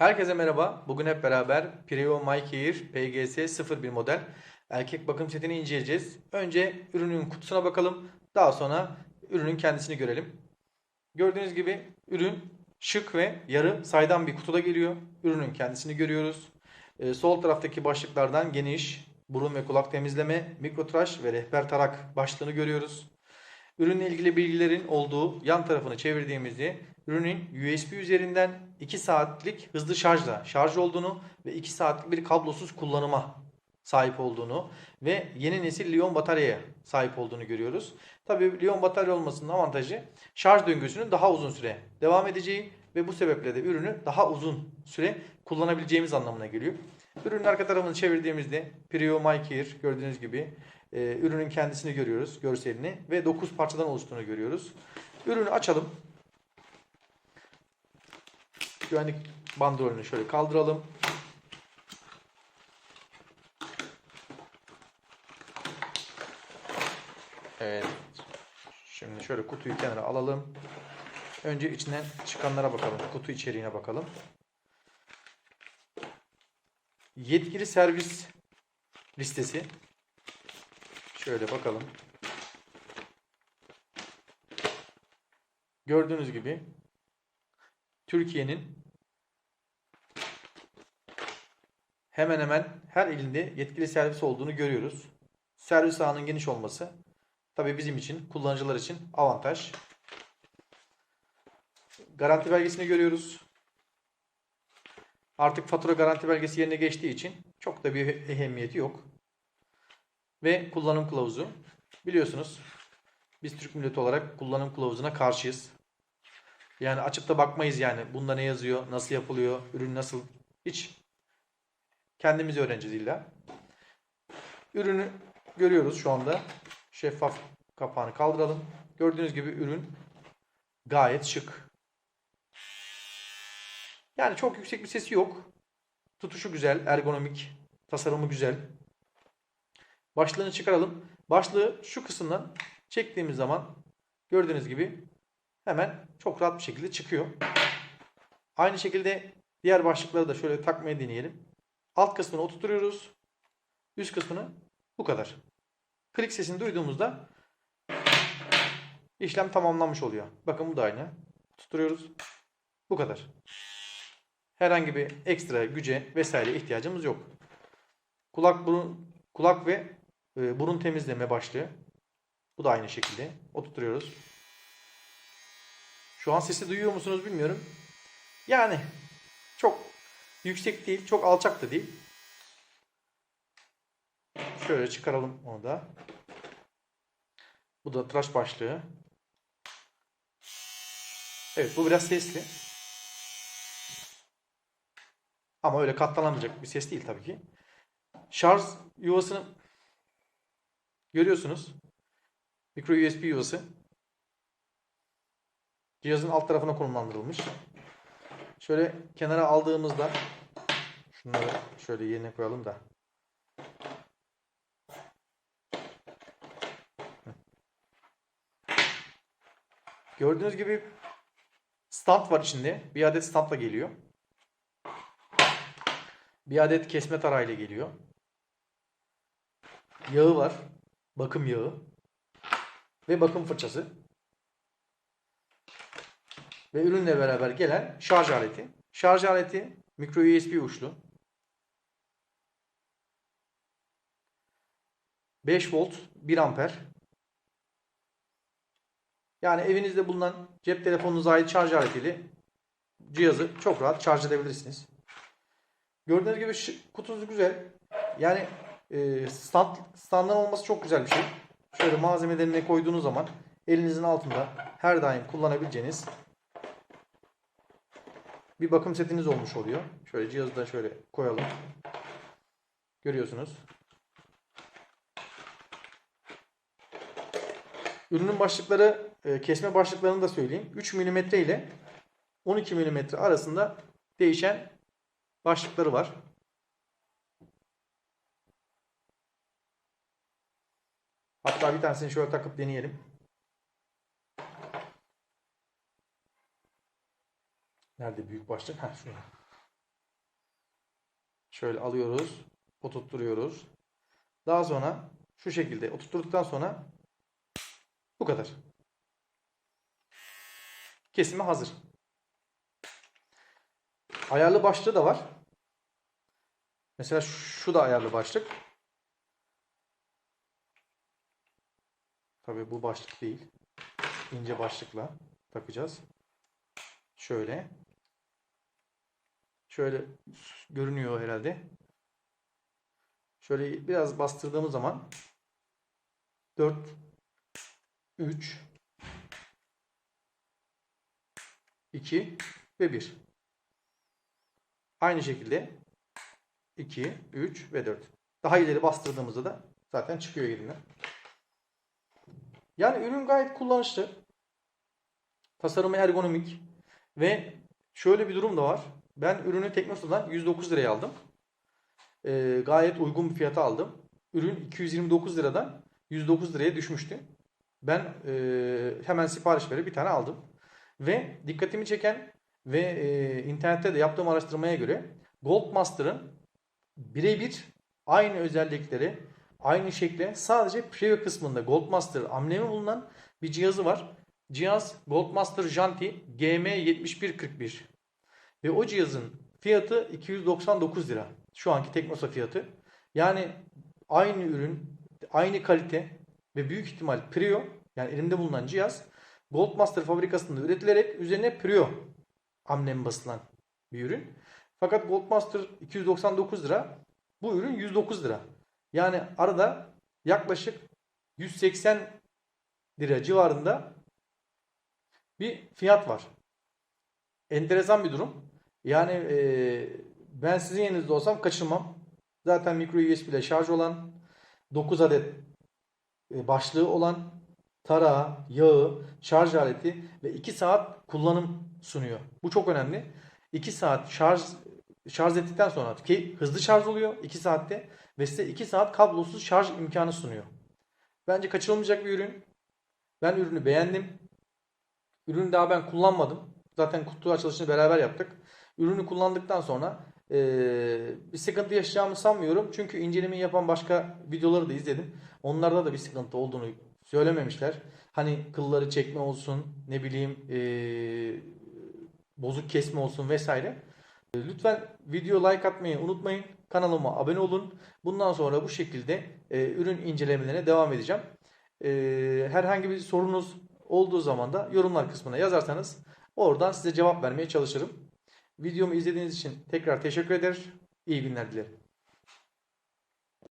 Herkese merhaba. Bugün hep beraber Prio My Care PGS 01 model erkek bakım setini inceleyeceğiz. Önce ürünün kutusuna bakalım. Daha sonra ürünün kendisini görelim. Gördüğünüz gibi ürün şık ve yarı saydam bir kutuda geliyor. Ürünün kendisini görüyoruz. Ee, sol taraftaki başlıklardan geniş, burun ve kulak temizleme, mikrotıraş ve rehber tarak başlığını görüyoruz. Ürünle ilgili bilgilerin olduğu yan tarafını çevirdiğimizde ürünün USB üzerinden 2 saatlik hızlı şarjla şarj olduğunu ve 2 saatlik bir kablosuz kullanıma sahip olduğunu ve yeni nesil liyon bataryaya sahip olduğunu görüyoruz. Tabii liyon batarya olmasının avantajı şarj döngüsünün daha uzun süre devam edeceği ve bu sebeple de ürünü daha uzun süre kullanabileceğimiz anlamına geliyor. Ürünün arka tarafını çevirdiğimizde Prio My Care gördüğünüz gibi e, ürünün kendisini görüyoruz, görselini ve 9 parçadan oluştuğunu görüyoruz. Ürünü açalım. Güvenlik bandrolünü şöyle kaldıralım. Evet. Şimdi şöyle kutuyu kenara alalım. Önce içinden çıkanlara bakalım. Kutu içeriğine bakalım. Yetkili servis listesi. Şöyle bakalım. Gördüğünüz gibi Türkiye'nin hemen hemen her ilinde yetkili servis olduğunu görüyoruz. Servis ağının geniş olması tabii bizim için, kullanıcılar için avantaj. Garanti belgesini görüyoruz. Artık fatura garanti belgesi yerine geçtiği için çok da bir ehemmiyeti yok. Ve kullanım kılavuzu. Biliyorsunuz biz Türk milleti olarak kullanım kılavuzuna karşıyız. Yani açıp da bakmayız yani bunda ne yazıyor, nasıl yapılıyor, ürün nasıl hiç kendimiz öğreneceğiz illa. Ürünü görüyoruz şu anda. Şeffaf kapağını kaldıralım. Gördüğünüz gibi ürün gayet şık. Yani çok yüksek bir sesi yok. Tutuşu güzel, ergonomik, tasarımı güzel. Başlığını çıkaralım. Başlığı şu kısımdan çektiğimiz zaman gördüğünüz gibi hemen çok rahat bir şekilde çıkıyor. Aynı şekilde diğer başlıkları da şöyle takmaya deneyelim. Alt kısmını oturtuyoruz. Üst kısmını bu kadar. Klik sesini duyduğumuzda işlem tamamlanmış oluyor. Bakın bu da aynı. Tutturuyoruz. Bu kadar. Herhangi bir ekstra güce vesaire ihtiyacımız yok. Kulak burun kulak ve e, burun temizleme başlığı. Bu da aynı şekilde. Oturtuyoruz. Şu an sesi duyuyor musunuz bilmiyorum. Yani çok yüksek değil, çok alçak da değil. Şöyle çıkaralım onu da. Bu da tıraş başlığı. Evet bu biraz sesli. Ama öyle katlanamayacak bir ses değil tabii ki. Şarj yuvasını görüyorsunuz. Micro USB yuvası. Cihazın alt tarafına konumlandırılmış. Şöyle kenara aldığımızda şunları şöyle yerine koyalım da. Gördüğünüz gibi stand var içinde. Bir adet standla geliyor. Bir adet kesme tarayla geliyor. Yağı var. Bakım yağı. Ve bakım fırçası. Ve ürünle beraber gelen şarj aleti. Şarj aleti micro USB uçlu. 5 volt 1 amper. Yani evinizde bulunan cep telefonunuza ait şarj aletiyle cihazı çok rahat şarj edebilirsiniz. Gördüğünüz gibi kutusu güzel. Yani e, stand, standdan olması çok güzel bir şey. Şöyle malzemelerini koyduğunuz zaman elinizin altında her daim kullanabileceğiniz bir bakım setiniz olmuş oluyor. Şöyle cihazı da şöyle koyalım. Görüyorsunuz. Ürünün başlıkları, e, kesme başlıklarını da söyleyeyim. 3 mm ile 12 mm arasında değişen başlıkları var. Hatta bir tanesini şöyle takıp deneyelim. Nerede büyük başlık? Ha şurada. Şöyle alıyoruz, oturtturuyoruz. Daha sonra şu şekilde oturtturduktan sonra bu kadar. Kesime hazır. Ayarlı başlığı da var. Mesela şu da ayarlı başlık. Tabii bu başlık değil. İnce başlıkla takacağız. Şöyle. Şöyle görünüyor herhalde. Şöyle biraz bastırdığımız zaman 4 3 2 ve 1. Aynı şekilde 2, 3 ve 4. Daha ileri bastırdığımızda da zaten çıkıyor yerinden. Yani ürün gayet kullanışlı. Tasarımı ergonomik ve şöyle bir durum da var. Ben ürünü Teknosa'dan 109 liraya aldım. Ee, gayet uygun bir fiyata aldım. Ürün 229 liradan 109 liraya düşmüştü. Ben e, hemen sipariş verip bir tane aldım. Ve dikkatimi çeken ve e, internette de yaptığım araştırmaya göre Goldmaster'ın birebir aynı özellikleri, aynı şekle sadece preview kısmında Goldmaster amblemi bulunan bir cihazı var. Cihaz Goldmaster Janti GM7141 ve o cihazın fiyatı 299 lira. Şu anki Teknosa fiyatı. Yani aynı ürün, aynı kalite ve büyük ihtimal Prio yani elimde bulunan cihaz Goldmaster fabrikasında üretilerek üzerine Prio amblemi basılan bir ürün. Fakat Goldmaster 299 lira, bu ürün 109 lira. Yani arada yaklaşık 180 lira civarında bir fiyat var. Enteresan bir durum. Yani e, ben sizin yerinizde olsam kaçırmam. Zaten micro USB ile şarj olan 9 adet e, başlığı olan tarağı, yağı, şarj aleti ve 2 saat kullanım sunuyor. Bu çok önemli. 2 saat şarj şarj ettikten sonra ki hızlı şarj oluyor 2 saatte ve size 2 saat kablosuz şarj imkanı sunuyor. Bence kaçırılmayacak bir ürün. Ben ürünü beğendim. Ürünü daha ben kullanmadım. Zaten kutu açılışını beraber yaptık. Ürünü kullandıktan sonra eee, bir sıkıntı yaşayacağımı sanmıyorum. Çünkü incelemeyi yapan başka videoları da izledim. Onlarda da bir sıkıntı olduğunu söylememişler. Hani kılları çekme olsun, ne bileyim eee, bozuk kesme olsun vesaire. Lütfen video like atmayı unutmayın. Kanalıma abone olun. Bundan sonra bu şekilde e, ürün incelemelerine devam edeceğim. E, herhangi bir sorunuz olduğu zaman da yorumlar kısmına yazarsanız oradan size cevap vermeye çalışırım. Videomu izlediğiniz için tekrar teşekkür eder. İyi günler dilerim.